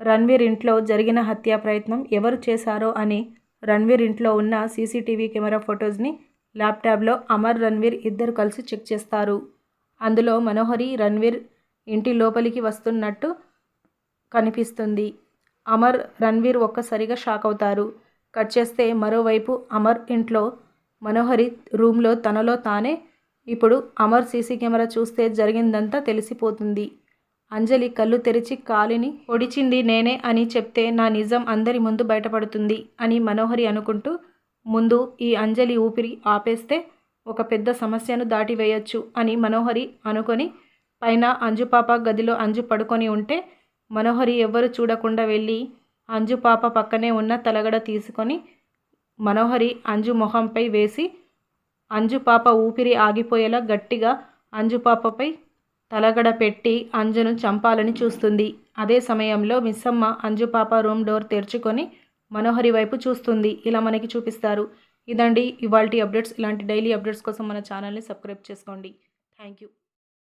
రణ్వీర్ ఇంట్లో జరిగిన హత్యా ప్రయత్నం ఎవరు చేశారో అని రణ్వీర్ ఇంట్లో ఉన్న సీసీటీవీ కెమెరా ఫొటోస్ని ల్యాప్టాప్లో అమర్ రణ్వీర్ ఇద్దరు కలిసి చెక్ చేస్తారు. అందులో మనోహరి రణ్వీర్ ఇంటి లోపలికి వస్తున్నట్టు కనిపిస్తుంది. అమర్ రణ్వీర్ ఒక్కసారిగా షాక్ అవుతారు. కట్ చేస్తే మరోవైపు అమర్ ఇంట్లో మనోహరి రూమ్లో తనలో తానే ఇప్పుడు అమర్ సీసీ కెమెరా చూస్తే జరిగిందంతా తెలిసిపోతుంది. అంజలి కళ్ళు తెరిచి కాలిని ఒడిచింది నేనే అని చెప్తే నా నిజం అందరి ముందు బయటపడుతుంది అని మనోహరి అనుకుంటూ ముందు ఈ అంజలి ఊపిరి ఆపేస్తే ఒక పెద్ద సమస్యను దాటివేయొచ్చు అని మనోహరి అనుకొని పైన అంజుపాప గదిలో అంజు పడుకొని ఉంటే మనోహరి ఎవ్వరు చూడకుండా వెళ్ళి అంజుపాప పక్కనే ఉన్న తలగడ తీసుకొని మనోహరి అంజు మొహంపై వేసి అంజుపాప ఊపిరి ఆగిపోయేలా గట్టిగా అంజుపాపపై తలగడ పెట్టి అంజును చంపాలని చూస్తుంది. అదే సమయంలో మిస్సమ్మ అంజు పాప రూమ్ డోర్ తెరుచుకొని మనోహరి వైపు చూస్తుంది. ఇలా మనకి చూపిస్తారు. ఇదండి ఇవాల్టి అప్డేట్స్. ఇలాంటి డైలీ అప్డేట్స్ కోసం మన ఛానల్ని సబ్స్క్రైబ్ చేసుకోండి. Thank you